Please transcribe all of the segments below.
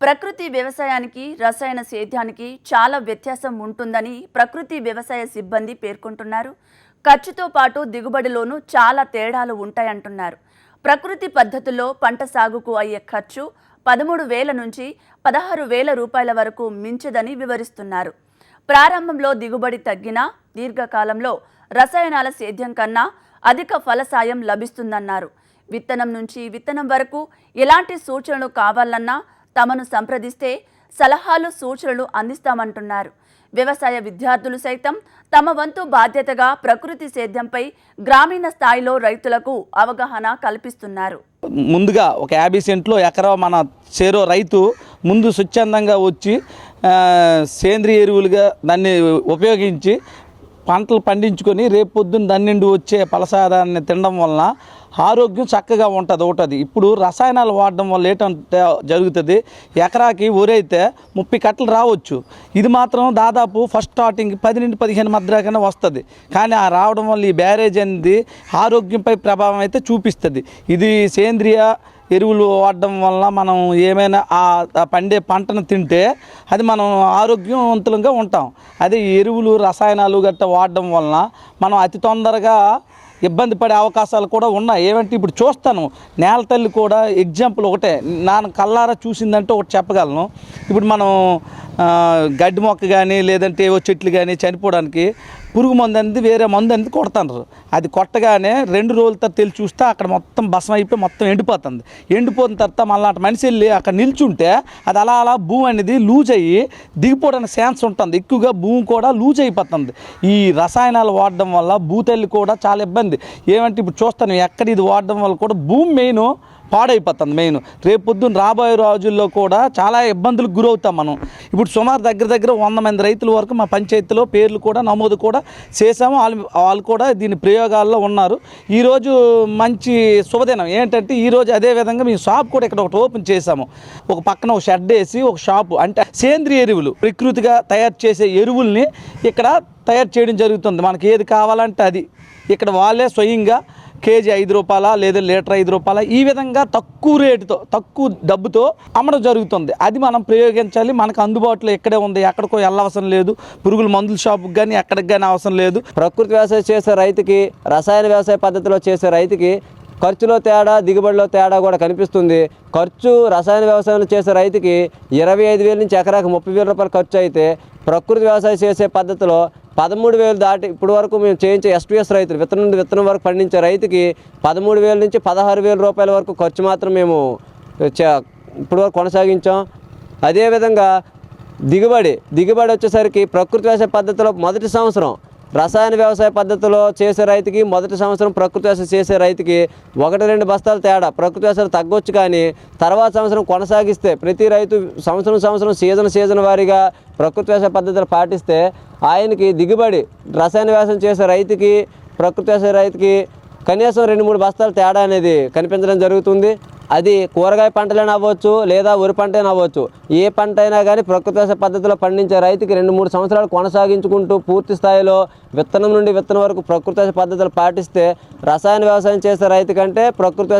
ప్రకృతి వ్యవసాయానికి రసాయన సేద్యానికి చాలా వ్యత్యాసం ఉంటుందని ప్రకృతి వ్యవసాయ సిబ్బంది పేర్కొంటున్నారు. ఖర్చుతో పాటు దిగుబడిలోనూ చాలా తేడాలు ఉంటాయంటున్నారు. ప్రకృతి పద్ధతుల్లో పంట సాగుకు అయ్యే ఖర్చు పదమూడు వేల నుంచి పదహారు వేల రూపాయల వరకు మించదని వివరిస్తున్నారు. ప్రారంభంలో దిగుబడి తగ్గినా దీర్ఘకాలంలో రసాయనాల సేద్యం కన్నా అధిక ఫలసాయం లభిస్తుందన్నారు. విత్తనం నుంచి విత్తనం వరకు ఎలాంటి సూచనలు కావాలన్నా తమను సంప్రదిస్తే సలహాలు సూచనలు అందిస్తామంటున్నారు. వ్యవసాయ విద్యార్థులు సైతం తమ వంతు బాధ్యతగా ప్రకృతి సేద్యంపై గ్రామీణ స్థాయిలో రైతులకు అవగాహన కల్పిస్తున్నారు. ముందుగా ఒక యాభై సెంట్లో ఎకరా మన చేరో రైతు ముందు స్వచ్ఛందంగా వచ్చి సేంద్రియ ఎరువులుగా దాన్ని ఉపయోగించి పంటలు పండించుకొని రేపు పొద్దున్న దాని నుండి వచ్చే ఫలసాదాన్ని తినడం వలన ఆరోగ్యం చక్కగా ఉంటుంది ఒకటది. ఇప్పుడు రసాయనాలు వాడడం వల్ల ఏంటంటే జరుగుతుంది ఎకరాకి ఊరైతే ముప్పై కట్టలు రావచ్చు. ఇది మాత్రం దాదాపు ఫస్ట్ స్టార్టింగ్ పది నుండి పదిహేను మధ్యకైనా వస్తుంది. కానీ ఆ రావడం వల్ల ఈ బ్యారేజ్ అనేది ఆరోగ్యంపై ప్రభావం అయితే చూపిస్తుంది. ఇది సేంద్రియ ఎరువులు వాడడం వల్ల మనం ఏమైనా ఆ పండే పంటను తింటే అది మనం ఆరోగ్యవంతులంగా ఉంటాం. అదే ఎరువులు రసాయనాలు గట్రా వాడడం వలన మనం అతి తొందరగా ఇబ్బంది పడే అవకాశాలు కూడా ఉన్నాయి. ఏమంటే ఇప్పుడు చూస్తాను నేల తల్లి కూడా ఎగ్జాంపుల్ ఒకటే నాన్న కల్లారా చూసిందంటే ఒకటి చెప్పగలను. ఇప్పుడు మనం గడ్డి మొక్క కానీ లేదంటే ఏవో చెట్లు కానీ చనిపోవడానికి పురుగు మందు అనేది వేరే మందు అనేది కొడతారు అది కొట్టగానే రెండు రోజుల తర్వాత తెలిసి చూస్తే అక్కడ మొత్తం భసం అయిపోయి మొత్తం ఎండిపోతుంది. ఎండిపోయిన తర్వాత మళ్ళీ అటు మనిషి వెళ్ళి అక్కడ నిల్చుంటే అది అలా అలా భూమి అనేది లూజ్ అయ్యి దిగిపోవడానికి ఛాన్స్ ఉంటుంది. ఎక్కువగా భూమి కూడా లూజ్ అయిపోతుంది. ఈ రసాయనాలు వాడడం వల్ల భూతల్లి కూడా చాలా ఇబ్బంది. ఏమంటే ఇప్పుడు చూస్తాను ఎక్కడ ఇది వాడడం వల్ల కూడా భూమి మెయిన్ పాడైపోతుంది మెయిన్. రేపు పొద్దున్న రాబోయే రోజుల్లో కూడా చాలా ఇబ్బందులకు గురవుతాం మనం. ఇప్పుడు సుమారు దగ్గర దగ్గర వంద మంది రైతుల వరకు మా పంచాయతీలో పేర్లు కూడా నమోదు కూడా చేసాము వాళ్ళు వాళ్ళు కూడా దీని ప్రయోగాల్లో ఉన్నారు. ఈరోజు మంచి శుభదినం. ఏంటంటే ఈరోజు అదే విధంగా మీ షాప్ కూడా ఇక్కడ ఒకటి ఓపెన్ చేసాము ఒక పక్కన ఒక షెడ్ వేసి ఒక షాపు అంటే సేంద్రియ ఎరువులు ప్రకృతిగా తయారు చేసే ఎరువుల్ని ఇక్కడ తయారు చేయడం జరుగుతుంది. మనకి ఏది కావాలంటే అది. ఇక్కడ వాళ్ళే స్వయంగా కేజీ ఐదు రూపాయల లేదా లీటర్ ఐదు రూపాయల ఈ విధంగా తక్కువ రేటుతో తక్కువ డబ్బుతో అమ్మడం జరుగుతుంది. అది మనం ప్రయోగించాలి. మనకు అందుబాటులో ఎక్కడే ఉంది ఎక్కడికో వెళ్ళవసరం లేదు. పురుగుల మందుల షాపుకి కానీ ఎక్కడికి కానీ అవసరం లేదు. ప్రకృతి వ్యవసాయం చేసే రైతుకి రసాయన వ్యవసాయ పద్ధతిలో చేసే రైతుకి ఖర్చులో తేడా దిగుబడిలో తేడా కూడా కనిపిస్తుంది. ఖర్చు రసాయన వ్యవసాయంలో చేసే రైతుకి ఇరవై ఐదు వేల నుంచి ఎకరాకు ముప్పై వేల రూపాయలు ఖర్చు అయితే ప్రకృతి వ్యవసాయం చేసే పద్ధతిలో పదమూడు వేలు దాటి ఇప్పుడు వరకు మేము చేయించే ఎస్టీఎస్ రైతులు విత్తనం నుండి విత్తనం వరకు పండించే రైతుకి పదమూడు వేల నుంచి పదహారు వేల రూపాయల వరకు ఖర్చు మాత్రం మేము ఇప్పుడు వరకు కొనసాగించాం. అదేవిధంగా దిగుబడి దిగుబడి వచ్చేసరికి ప్రకృతి వ్యవసాయ పద్ధతిలో మొదటి సంవత్సరం రసాయన వ్యవసాయ పద్ధతిలో చేసే రైతుకి మొదటి సంవత్సరం ప్రకృతి వ్యవసాయం చేసే రైతుకి ఒకటి రెండు బస్తాలు తేడా. ప్రకృతి వ్యవసాయం తగ్గొచ్చు కానీ తర్వాత సంవత్సరం కొనసాగిస్తే ప్రతి రైతు సంవత్సరం సంవత్సరం సీజన్ సీజన్ వారీగా ప్రకృతి వ్యవసాయ పద్ధతులు పాటిస్తే ఆయనకి దిగుబడి రసాయన వ్యవసాయం చేసే రైతుకి ప్రకృతి వ్యవసాయ రైతుకి కనీసం రెండు మూడు బస్తాల తేడా అనేది కనిపించడం జరుగుతుంది. అది కూరగాయ పంటలైనా అవ్వచ్చు లేదా వరి పంట అవ్వచ్చు. ఏ పంట అయినా కానీ ప్రకృతి పద్ధతిలో పండించే రైతుకి రెండు మూడు సంవత్సరాలు కొనసాగించుకుంటూ పూర్తి స్థాయిలో విత్తనం నుండి విత్తనం వరకు ప్రకృతి పద్ధతులు పాటిస్తే రసాయన వ్యవసాయం చేసే రైతు కంటే ప్రకృతి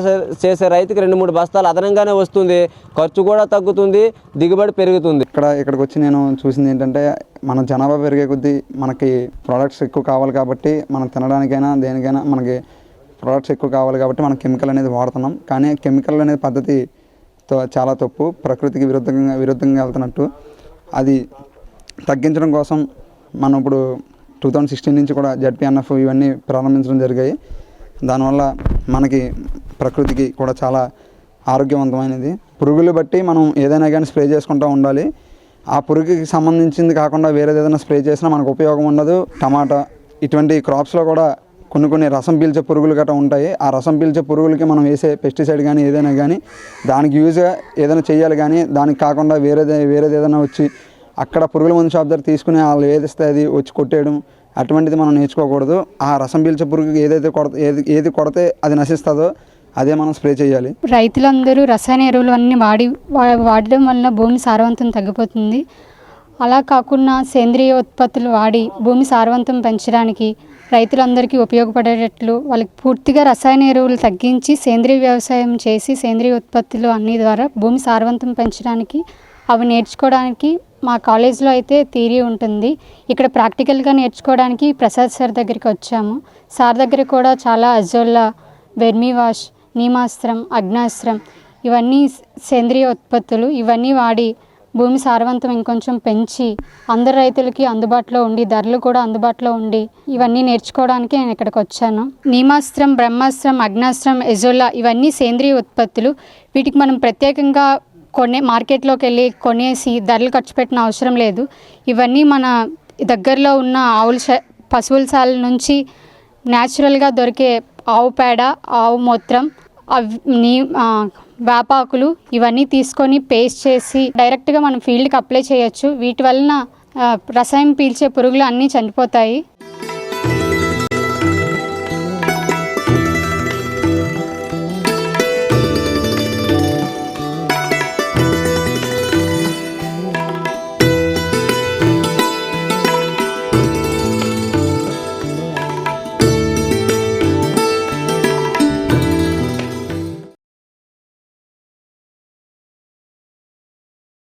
చేసే రైతుకి రెండు మూడు బస్తాలు అదనంగానే వస్తుంది. ఖర్చు కూడా తగ్గుతుంది దిగుబడి పెరుగుతుంది. ఇక్కడ ఇక్కడికి వచ్చి నేను చూసింది ఏంటంటే మన జనాభా పెరిగే కొద్దీ మనకి ప్రోడక్ట్స్ ఎక్కువ కావాలి కాబట్టి మనం తినడానికైనా దేనికైనా మనకి ప్రోడక్ట్స్ ఎక్కువ కావాలి కాబట్టి మనం కెమికల్ అనేది వాడుతున్నాం. కానీ కెమికల్ అనేది పద్ధతి చాలా తప్పు. ప్రకృతికి విరుద్ధంగా విరుద్ధంగా వెళ్తున్నట్టు. అది తగ్గించడం కోసం మనం ఇప్పుడు టూ థౌజండ్ సిక్స్టీన్ నుంచి కూడా జడ్పీఎన్ఎఫ్ ఇవన్నీ ప్రారంభించడం జరిగాయి. దానివల్ల మనకి ప్రకృతికి కూడా చాలా ఆరోగ్యవంతమైనది. పురుగులు బట్టి మనం ఏదైనా కానీ స్ప్రే చేసుకుంటూ ఉండాలి. ఆ పురుగుకి సంబంధించింది కాకుండా వేరేది ఏదైనా స్ప్రే చేసినా మనకు ఉపయోగం ఉండదు. టమాటా ఇటువంటి క్రాప్స్లో కూడా కొన్ని కొన్ని రసం పీల్చే పురుగులు గట్రా ఉంటాయి. ఆ రసం పీల్చే పురుగులకి మనం వేసే పెస్టిసైడ్ కానీ ఏదైనా కానీ దానికి యూజ్గా ఏదైనా చేయాలి కానీ దానికి కాకుండా వేరేది వేరేది ఏదైనా వచ్చి అక్కడ పురుగుల మందు షాప్ దగ్గర తీసుకుని వాళ్ళు ఏదిస్తే అది వచ్చి కొట్టేయడం అటువంటిది మనం నేర్చుకోకూడదు. ఆ రసం పీల్చే పురుగుకి ఏదైతే కొడత ఏది ఏది కొడితే అది నశిస్తుందో అదే మనం స్ప్రే చేయాలి. రైతులందరూ రసాయన ఎరువులు అన్నీ వాడి వా- వాడడం వల్ల భూమి సారవంతం తగ్గిపోతుంది. అలా కాకుండా సేంద్రియ ఉత్పత్తులు వాడి భూమి సారవంతం పెంచడానికి రైతులందరికీ ఉపయోగపడేటట్లు వాళ్ళకి పూర్తిగా రసాయన ఎరువులు తగ్గించి సేంద్రియ వ్యవసాయం చేసి సేంద్రియ ఉత్పత్తులు అన్ని ద్వారా భూమి సారవంతం పెంచడానికి అవి నేర్చుకోవడానికి మా కాలేజ్లో అయితే థియరీ ఉంటుంది. ఇక్కడ ప్రాక్టికల్గా నేర్చుకోవడానికి ప్రసాద్ సార్ దగ్గరికి వచ్చాము. సార్ దగ్గర కూడా చాలా అజోల్లా వెర్మీ వాష్ నీమాస్త్రం అగ్నాస్త్రం ఇవన్నీ సేంద్రియ ఉత్పత్తులు ఇవన్నీ వాడి భూమి సారవంతం ఇంకొంచెం పెంచి అందరు రైతులకి అందుబాటులో ఉండి ధరలు కూడా అందుబాటులో ఉండి ఇవన్నీ నేర్చుకోవడానికి నేను ఇక్కడికి వచ్చాను. నీమాస్త్రం బ్రహ్మాస్త్రం అగ్నాస్త్రం ఎజోలా ఇవన్నీ సేంద్రియ ఉత్పత్తులు. వీటికి మనం ప్రత్యేకంగా కొనే మార్కెట్లోకి వెళ్ళి కొనేసి ధరలు ఖర్చు పెట్టిన అవసరం లేదు. ఇవన్నీ మన దగ్గరలో ఉన్న ఆవుల శ పశువుల శాల నుంచి న్యాచురల్గా దొరికే ఆవు పేడ ఆవు మూత్రం అవి నీ వేపాకులు ఇవన్నీ తీసుకొని పేస్ట్ చేసి డైరెక్ట్గా మనం ఫీల్డ్కి అప్లై చేయొచ్చు. వీటి వలన రసాయనం పీల్చే పురుగులు అన్నీ చనిపోతాయి.